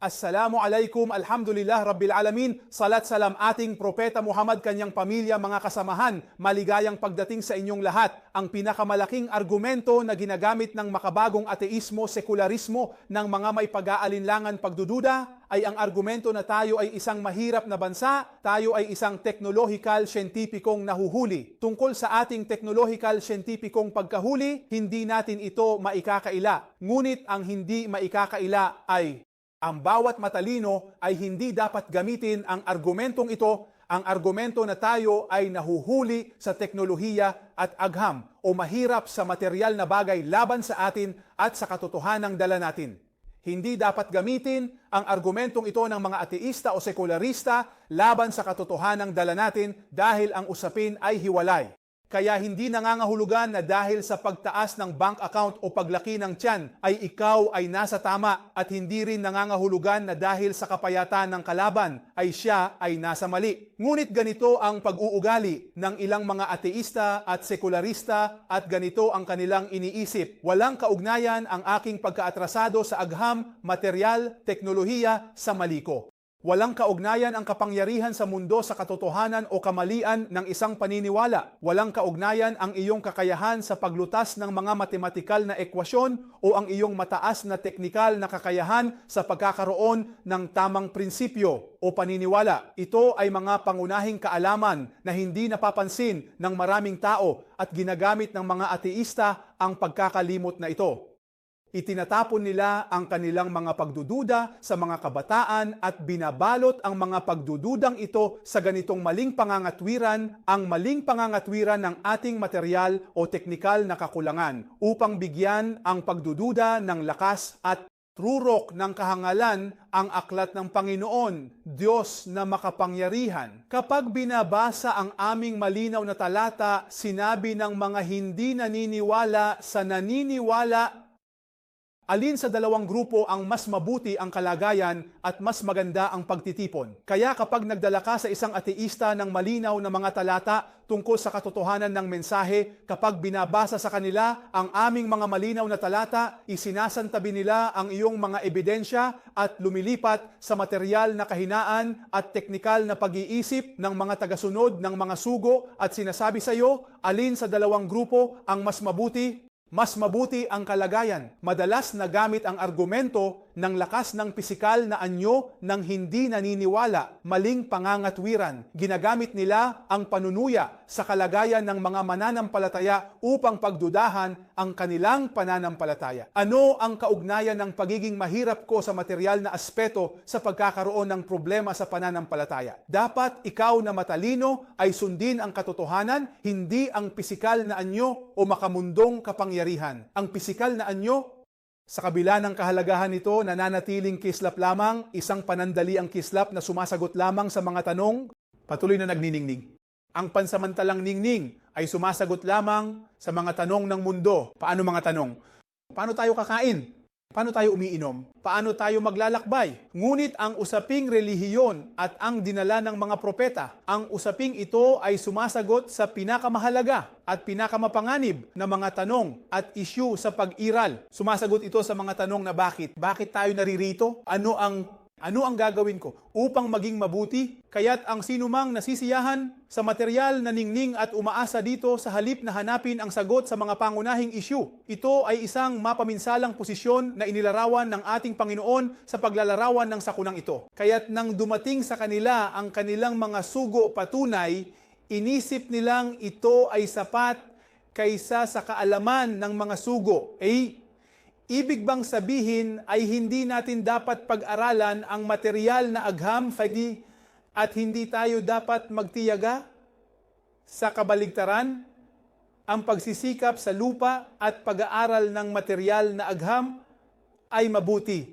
Assalamu alaikum, alhamdulillah, rabbil alamin, salat salam ating propeta Muhammad, kanyang pamilya, mga kasamahan, maligayang pagdating sa inyong lahat. Ang pinakamalaking argumento na ginagamit ng makabagong ateismo, sekularismo ng mga may pag-aalinlangan pagdududa ay ang argumento na tayo ay isang mahirap na bansa, tayo ay isang teknolohikal siyentipikong nahuhuli. Tungkol sa ating teknolohikal siyentipikong pagkahuli, hindi natin ito maikakaila. Ngunit ang hindi maikakaila ay ang bawat matalino ay hindi dapat gamitin ang argumentong ito, ang argumento na tayo ay nahuhuli sa teknolohiya at agham o mahirap sa material na bagay laban sa atin at sa katotohanang dala natin. Hindi dapat gamitin ang argumentong ito ng mga ateista o sekularista laban sa katotohanang dala natin dahil ang usapin ay hiwalay. Kaya hindi nangangahulugan na dahil sa pagtaas ng bank account o paglaki ng tiyan ay ikaw ay nasa tama at hindi rin nangangahulugan na dahil sa kapayatan ng kalaban ay siya ay nasa mali. Ngunit ganito ang pag-uugali ng ilang mga ateista at sekularista at ganito ang kanilang iniisip. Walang kaugnayan ang aking pagkaatrasado sa agham, material, teknolohiya sa mali ko. Walang kaugnayan ang kapangyarihan sa mundo sa katotohanan o kamalian ng isang paniniwala. Walang kaugnayan ang iyong kakayahan sa paglutas ng mga matematikal na ekwasyon o ang iyong mataas na teknikal na kakayahan sa pagkakaroon ng tamang prinsipyo o paniniwala. Ito ay mga pangunahing kaalaman na hindi napapansin ng maraming tao at ginagamit ng mga ateista ang pagkakalimot na ito. Itinatapon nila ang kanilang mga pagdududa sa mga kabataan at binabalot ang mga pagdududang ito sa ganitong maling pangangatwiran, ang maling pangangatwiran ng ating material o teknikal na kakulangan upang bigyan ang pagdududa ng lakas at trurok ng kahangalan ang aklat ng Panginoon, Diyos na makapangyarihan. Kapag binabasa ang aming malinaw na talata, sinabi ng mga hindi naniniwala sa naniniwala Alin sa dalawang grupo ang mas mabuti ang kalagayan at mas maganda ang pagtitipon? Kaya kapag nagdala ka sa isang ateista ng malinaw na mga talata tungkol sa katotohanan ng mensahe, kapag binabasa sa kanila ang aming mga malinaw na talata, isinasantabi nila ang iyong mga ebidensya at lumilipat sa material na kahinaan at teknikal na pag-iisip ng mga tagasunod ng mga sugo at sinasabi sa iyo, alin sa dalawang grupo ang mas mabuti mas mabuti ang kalagayan. Madalas nagamit ang argumento ng lakas ng pisikal na anyo ng hindi naniniwala, maling pangangatwiran. Ginagamit nila ang panunuya sa kalagayan ng mga mananampalataya upang pagdudahan ang kanilang pananampalataya. Ano ang kaugnayan ng pagiging mahirap ko sa material na aspeto sa pagkakaroon ng problema sa pananampalataya? Dapat ikaw na matalino ay sundin ang katotohanan, hindi ang pisikal na anyo o makamundong kapangyarihan. Ang pisikal na anyo sa kabila ng kahalagahan nito, nananatiling kislap lamang, isang panandali ang kislap na sumasagot lamang sa mga tanong, patuloy na nagniningning. Ang pansamantalang ningning ay sumasagot lamang sa mga tanong ng mundo. Paano mga tanong? Paano tayo kakain? Paano tayo umiinom? Paano tayo maglalakbay? Ngunit ang usaping relihiyon at ang dinala ng mga propeta, ang usaping ito ay sumasagot sa pinakamahalaga at pinakamapanganib na mga tanong at issue sa pag-iral. Sumasagot ito sa mga tanong na bakit? Bakit tayo naririto? Ano ang ano ang gagawin ko upang maging mabuti? Kaya't ang sinumang nasisiyahan sa material na ningning at umaasa dito sa halip na hanapin ang sagot sa mga pangunahing issue. Ito ay isang mapaminsalang posisyon na inilarawan ng ating Panginoon sa paglalarawan ng sakunang ito. Kaya't nang dumating sa kanila ang kanilang mga sugo patunay, inisip nilang ito ay sapat kaysa sa kaalaman ng mga sugo. Eh, Ibig bang sabihin ay hindi natin dapat pag-aralan ang material na agham at hindi tayo dapat magtiyaga sa kabaligtaran ang pagsisikap sa lupa at pag-aaral ng material na agham ay mabuti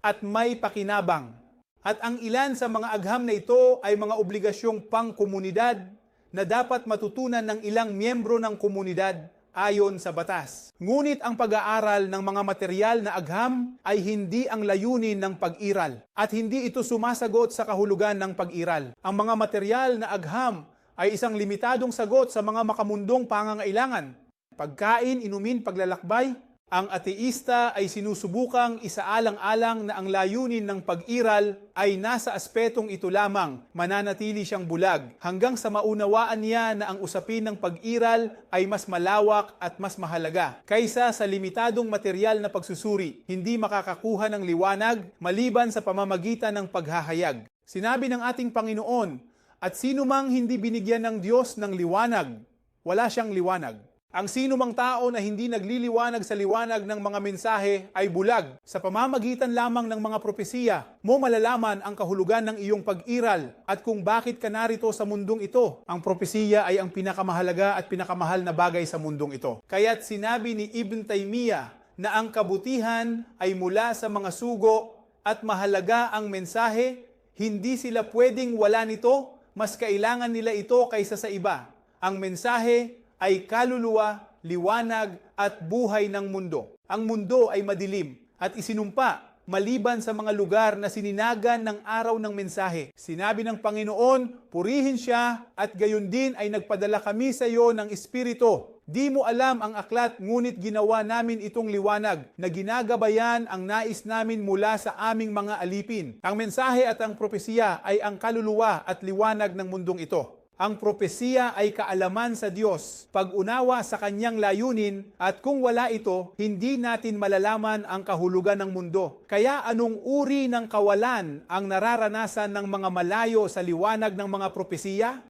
at may pakinabang. At ang ilan sa mga agham na ito ay mga obligasyong pang-komunidad na dapat matutunan ng ilang miyembro ng komunidad ayon sa batas. Ngunit ang pag-aaral ng mga material na agham ay hindi ang layunin ng pag-iral at hindi ito sumasagot sa kahulugan ng pag-iral. Ang mga material na agham ay isang limitadong sagot sa mga makamundong pangangailangan. Pagkain, inumin, paglalakbay, Ang ateista ay sinusubukang isaalang-alang na ang layunin ng pag-iral ay nasa aspetong ito lamang, mananatili siyang bulag, hanggang sa maunawaan niya na ang usapin ng pag-iral ay mas malawak at mas mahalaga kaysa sa limitadong material na pagsusuri, hindi makakakuha ng liwanag maliban sa pamamagitan ng paghahayag. Sinabi ng ating Panginoon, at sino mang hindi binigyan ng Diyos ng liwanag, wala siyang liwanag. Ang sino mang tao na hindi nagliliwanag sa liwanag ng mga mensahe ay bulag. Sa pamamagitan lamang ng mga propesiya, mo malalaman ang kahulugan ng iyong pag-iral at kung bakit ka narito sa mundong ito. Ang propesiya ay ang pinakamahalaga at pinakamahal na bagay sa mundong ito. Kaya't sinabi ni Ibn Taymiyyah na ang kabutihan ay mula sa mga sugo at mahalaga ang mensahe, hindi sila pwedeng wala nito, mas kailangan nila ito kaysa sa iba. Ang mensahe ay kaluluwa, liwanag at buhay ng mundo. Ang mundo ay madilim at isinumpa maliban sa mga lugar na sininagan ng araw ng mensahe. Sinabi ng Panginoon, purihin siya at gayon din ay nagpadala kami sa iyo ng Espiritu. Di mo alam ang aklat, ngunit ginawa namin itong liwanag na ginagabayan ang nais namin mula sa aming mga alipin. Ang mensahe at ang propesiya ay ang kaluluwa at liwanag ng mundong ito. Ang propesiya ay kaalaman sa Diyos, pag-unawa sa kanyang layunin at kung wala ito, hindi natin malalaman ang kahulugan ng mundo. Kaya anong uri ng kawalan ang nararanasan ng mga malayo sa liwanag ng mga propesiya?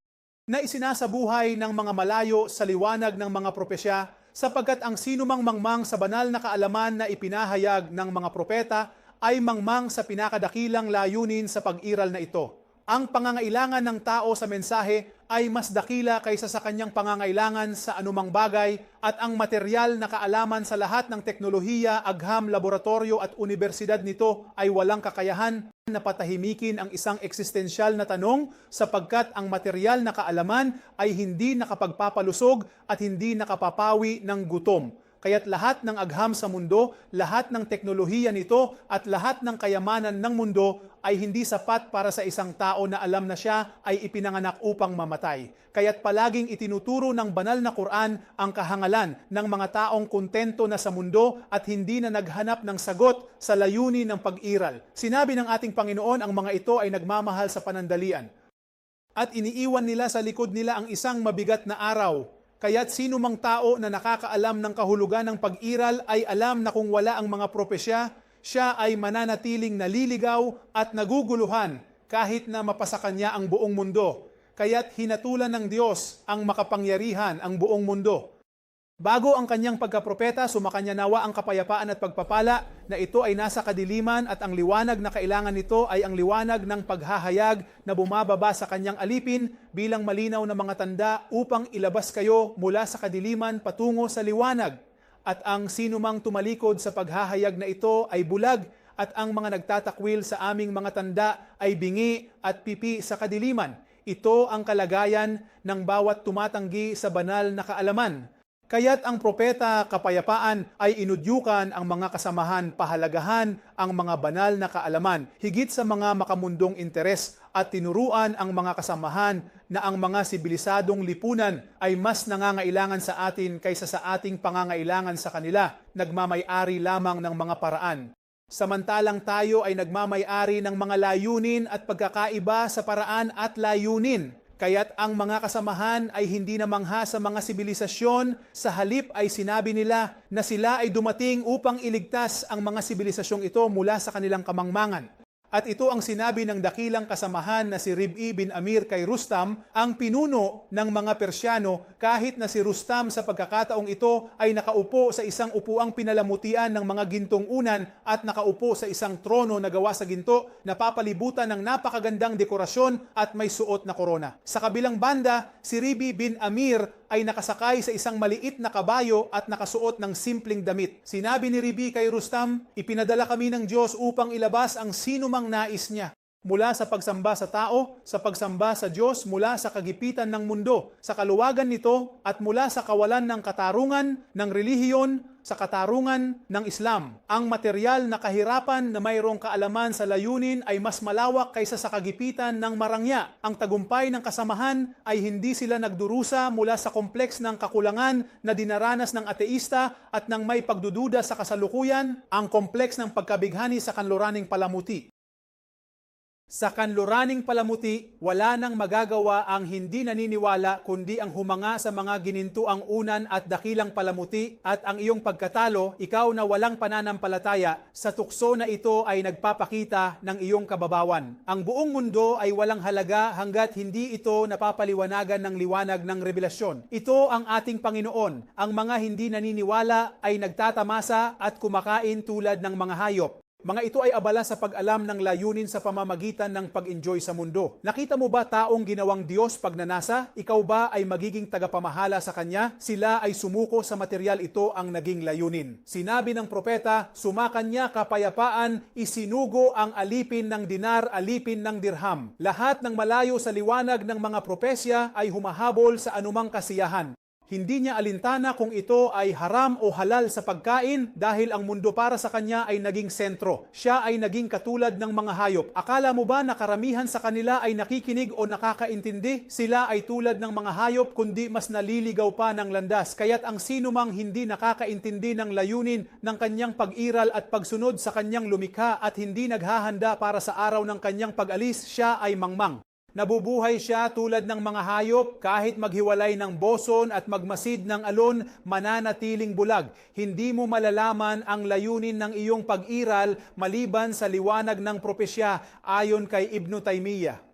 Na isinasabuhay ng mga malayo sa liwanag ng mga propesya sapagkat ang sino mang mangmang sa banal na kaalaman na ipinahayag ng mga propeta ay mangmang sa pinakadakilang layunin sa pag-iral na ito ang pangangailangan ng tao sa mensahe ay mas dakila kaysa sa kanyang pangangailangan sa anumang bagay at ang material na kaalaman sa lahat ng teknolohiya, agham, laboratorio at universidad nito ay walang kakayahan na patahimikin ang isang eksistensyal na tanong sapagkat ang material na kaalaman ay hindi nakapagpapalusog at hindi nakapapawi ng gutom. Kaya't lahat ng agham sa mundo, lahat ng teknolohiya nito at lahat ng kayamanan ng mundo ay hindi sapat para sa isang tao na alam na siya ay ipinanganak upang mamatay. Kaya't palaging itinuturo ng banal na Quran ang kahangalan ng mga taong kontento na sa mundo at hindi na naghanap ng sagot sa layunin ng pag-iral. Sinabi ng ating Panginoon ang mga ito ay nagmamahal sa panandalian. At iniiwan nila sa likod nila ang isang mabigat na araw Kaya't sino mang tao na nakakaalam ng kahulugan ng pag-iral ay alam na kung wala ang mga propesya, siya ay mananatiling naliligaw at naguguluhan kahit na mapasa kanya ang buong mundo. Kaya't hinatulan ng Diyos ang makapangyarihan ang buong mundo. Bago ang kanyang pagkapropeta, sumakanya nawa ang kapayapaan at pagpapala na ito ay nasa kadiliman at ang liwanag na kailangan nito ay ang liwanag ng paghahayag na bumababa sa kanyang alipin bilang malinaw na mga tanda upang ilabas kayo mula sa kadiliman patungo sa liwanag. At ang sinumang tumalikod sa paghahayag na ito ay bulag at ang mga nagtatakwil sa aming mga tanda ay bingi at pipi sa kadiliman. Ito ang kalagayan ng bawat tumatanggi sa banal na kaalaman Kaya't ang propeta kapayapaan ay inudyukan ang mga kasamahan pahalagahan ang mga banal na kaalaman higit sa mga makamundong interes at tinuruan ang mga kasamahan na ang mga sibilisadong lipunan ay mas nangangailangan sa atin kaysa sa ating pangangailangan sa kanila, nagmamay-ari lamang ng mga paraan. Samantalang tayo ay nagmamay-ari ng mga layunin at pagkakaiba sa paraan at layunin Kaya't ang mga kasamahan ay hindi namangha sa mga sibilisasyon, sa halip ay sinabi nila na sila ay dumating upang iligtas ang mga sibilisasyong ito mula sa kanilang kamangmangan. At ito ang sinabi ng dakilang kasamahan na si Rib'i bin Amir kay Rustam, ang pinuno ng mga Persyano kahit na si Rustam sa pagkakataong ito ay nakaupo sa isang upuang pinalamutian ng mga gintong unan at nakaupo sa isang trono na gawa sa ginto na papalibutan ng napakagandang dekorasyon at may suot na korona. Sa kabilang banda, si Rib'i bin Amir ay nakasakay sa isang maliit na kabayo at nakasuot ng simpleng damit. Sinabi ni Ribi kay Rustam, ipinadala kami ng Diyos upang ilabas ang sino mang nais niya. Mula sa pagsamba sa tao, sa pagsamba sa Diyos, mula sa kagipitan ng mundo, sa kaluwagan nito, at mula sa kawalan ng katarungan, ng relihiyon, sa katarungan ng Islam. Ang material na kahirapan na mayroong kaalaman sa layunin ay mas malawak kaysa sa kagipitan ng marangya. Ang tagumpay ng kasamahan ay hindi sila nagdurusa mula sa kompleks ng kakulangan na dinaranas ng ateista at ng may pagdududa sa kasalukuyan, ang kompleks ng pagkabighani sa kanluraning palamuti. Sa kanluraning palamuti, wala nang magagawa ang hindi naniniwala kundi ang humanga sa mga ginintuang unan at dakilang palamuti at ang iyong pagkatalo, ikaw na walang pananampalataya, sa tukso na ito ay nagpapakita ng iyong kababawan. Ang buong mundo ay walang halaga hanggat hindi ito napapaliwanagan ng liwanag ng revelasyon. Ito ang ating Panginoon. Ang mga hindi naniniwala ay nagtatamasa at kumakain tulad ng mga hayop. Mga ito ay abala sa pag-alam ng layunin sa pamamagitan ng pag-enjoy sa mundo. Nakita mo ba taong ginawang Diyos pag nanasa? Ikaw ba ay magiging tagapamahala sa Kanya? Sila ay sumuko sa material ito ang naging layunin. Sinabi ng propeta, sumakan niya kapayapaan, isinugo ang alipin ng dinar, alipin ng dirham. Lahat ng malayo sa liwanag ng mga propesya ay humahabol sa anumang kasiyahan. Hindi niya alintana kung ito ay haram o halal sa pagkain dahil ang mundo para sa kanya ay naging sentro. Siya ay naging katulad ng mga hayop. Akala mo ba na karamihan sa kanila ay nakikinig o nakakaintindi? Sila ay tulad ng mga hayop kundi mas naliligaw pa ng landas. Kaya't ang sino mang hindi nakakaintindi ng layunin ng kanyang pag-iral at pagsunod sa kanyang lumikha at hindi naghahanda para sa araw ng kanyang pag-alis, siya ay mangmang. Nabubuhay siya tulad ng mga hayop kahit maghiwalay ng boson at magmasid ng alon, mananatiling bulag. Hindi mo malalaman ang layunin ng iyong pag-iral maliban sa liwanag ng propesya ayon kay Ibn Taymiyyah.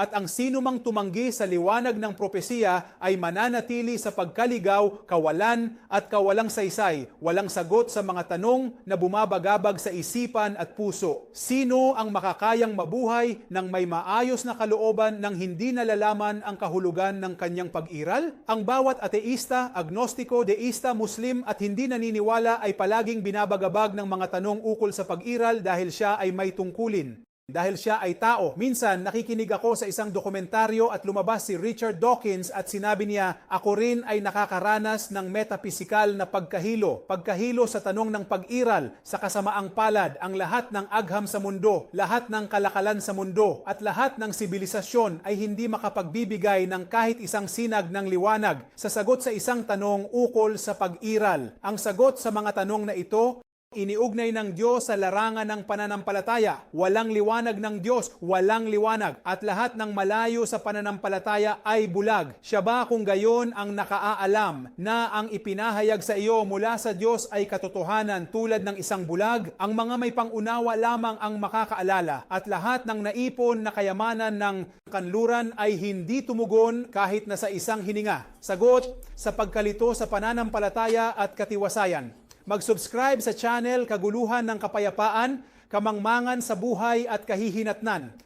At ang sino mang tumanggi sa liwanag ng propesiya ay mananatili sa pagkaligaw, kawalan at kawalang saysay, walang sagot sa mga tanong na bumabagabag sa isipan at puso. Sino ang makakayang mabuhay ng may maayos na kalooban ng hindi nalalaman ang kahulugan ng kanyang pag-iral? Ang bawat ateista, agnostiko, deista, muslim at hindi naniniwala ay palaging binabagabag ng mga tanong ukol sa pag-iral dahil siya ay may tungkulin. Dahil siya ay tao. Minsan, nakikinig ako sa isang dokumentaryo at lumabas si Richard Dawkins at sinabi niya, ako rin ay nakakaranas ng metapisikal na pagkahilo. Pagkahilo sa tanong ng pag-iral, sa kasamaang palad, ang lahat ng agham sa mundo, lahat ng kalakalan sa mundo, at lahat ng sibilisasyon ay hindi makapagbibigay ng kahit isang sinag ng liwanag sa sagot sa isang tanong ukol sa pag-iral. Ang sagot sa mga tanong na ito Iniugnay ng Diyos sa larangan ng pananampalataya. Walang liwanag ng Diyos, walang liwanag. At lahat ng malayo sa pananampalataya ay bulag. Siya ba kung gayon ang nakaaalam na ang ipinahayag sa iyo mula sa Diyos ay katotohanan tulad ng isang bulag? Ang mga may pangunawa lamang ang makakaalala. At lahat ng naipon na kayamanan ng kanluran ay hindi tumugon kahit na sa isang hininga. Sagot sa pagkalito sa pananampalataya at katiwasayan mag-subscribe sa channel Kaguluhan ng Kapayapaan, Kamangmangan sa Buhay at Kahihinatnan.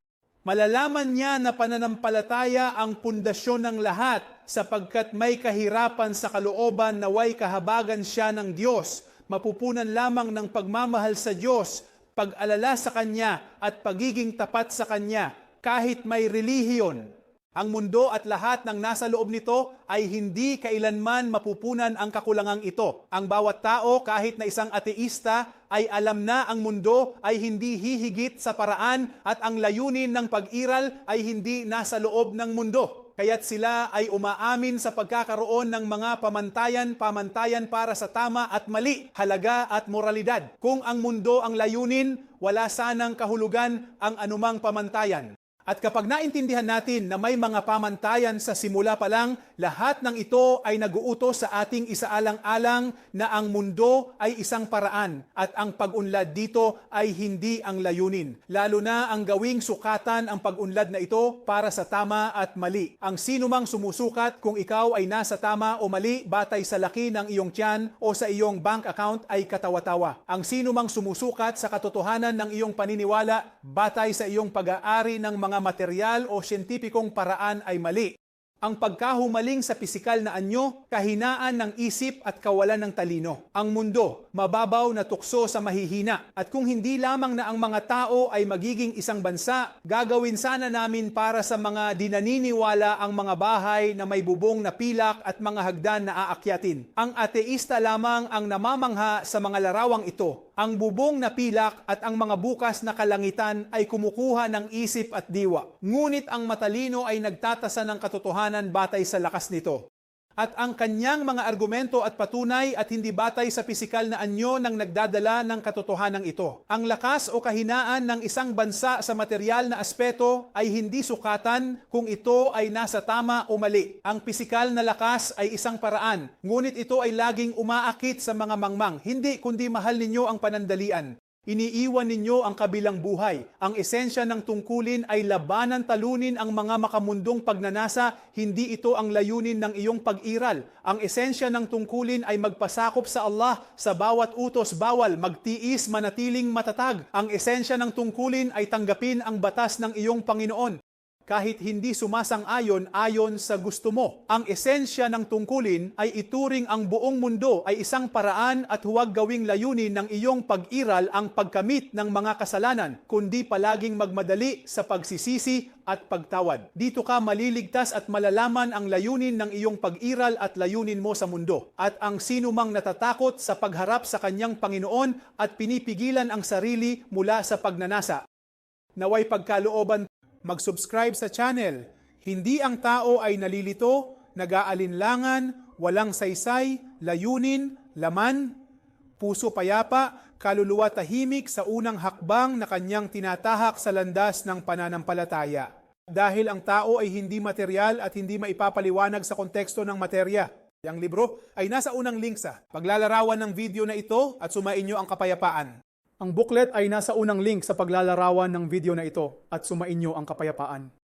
Malalaman niya na pananampalataya ang pundasyon ng lahat sapagkat may kahirapan sa kalooban na way kahabagan siya ng Diyos. Mapupunan lamang ng pagmamahal sa Diyos, pag-alala sa Kanya at pagiging tapat sa Kanya kahit may relihiyon. Ang mundo at lahat ng nasa loob nito ay hindi kailanman mapupunan ang kakulangang ito. Ang bawat tao, kahit na isang ateista, ay alam na ang mundo ay hindi hihigit sa paraan at ang layunin ng pag-iral ay hindi nasa loob ng mundo. Kaya't sila ay umaamin sa pagkakaroon ng mga pamantayan-pamantayan para sa tama at mali, halaga at moralidad. Kung ang mundo ang layunin, wala sanang kahulugan ang anumang pamantayan. At kapag naintindihan natin na may mga pamantayan sa simula pa lang, lahat ng ito ay naguutos sa ating isaalang-alang na ang mundo ay isang paraan at ang pag-unlad dito ay hindi ang layunin. Lalo na ang gawing sukatan ang pag-unlad na ito para sa tama at mali. Ang sino mang sumusukat kung ikaw ay nasa tama o mali batay sa laki ng iyong tiyan o sa iyong bank account ay katawa-tawa. Ang sino mang sumusukat sa katotohanan ng iyong paniniwala batay sa iyong pag-aari ng mga material o siyentipikong paraan ay mali. Ang pagkahumaling sa pisikal na anyo, kahinaan ng isip at kawalan ng talino. Ang mundo, mababaw na tukso sa mahihina. At kung hindi lamang na ang mga tao ay magiging isang bansa, gagawin sana namin para sa mga dinaniniwala ang mga bahay na may bubong na pilak at mga hagdan na aakyatin. Ang ateista lamang ang namamangha sa mga larawang ito. Ang bubong na pilak at ang mga bukas na kalangitan ay kumukuha ng isip at diwa. Ngunit ang matalino ay nagtatasa ng katotohanan batay sa lakas nito. At ang kanyang mga argumento at patunay at hindi batay sa pisikal na anyo nang nagdadala ng katotohanan ito. Ang lakas o kahinaan ng isang bansa sa material na aspeto ay hindi sukatan kung ito ay nasa tama o mali. Ang pisikal na lakas ay isang paraan, ngunit ito ay laging umaakit sa mga mangmang. Hindi kundi mahal ninyo ang panandalian. Iniiwan ninyo ang kabilang buhay. Ang esensya ng tungkulin ay labanan talunin ang mga makamundong pagnanasa, hindi ito ang layunin ng iyong pag-iral. Ang esensya ng tungkulin ay magpasakop sa Allah sa bawat utos bawal, magtiis, manatiling matatag. Ang esensya ng tungkulin ay tanggapin ang batas ng iyong Panginoon kahit hindi sumasang-ayon ayon sa gusto mo. Ang esensya ng tungkulin ay ituring ang buong mundo ay isang paraan at huwag gawing layunin ng iyong pag-iral ang pagkamit ng mga kasalanan, kundi palaging magmadali sa pagsisisi at pagtawad. Dito ka maliligtas at malalaman ang layunin ng iyong pag-iral at layunin mo sa mundo. At ang sino mang natatakot sa pagharap sa kanyang Panginoon at pinipigilan ang sarili mula sa pagnanasa. Naway pagkalooban mag-subscribe sa channel. Hindi ang tao ay nalilito, nag-aalinlangan, walang saysay, layunin, laman, puso payapa, kaluluwa tahimik sa unang hakbang na kanyang tinatahak sa landas ng pananampalataya. Dahil ang tao ay hindi material at hindi maipapaliwanag sa konteksto ng materya. Ang libro ay nasa unang link sa paglalarawan ng video na ito at sumain nyo ang kapayapaan. Ang booklet ay nasa unang link sa paglalarawan ng video na ito at sumainyo ang kapayapaan.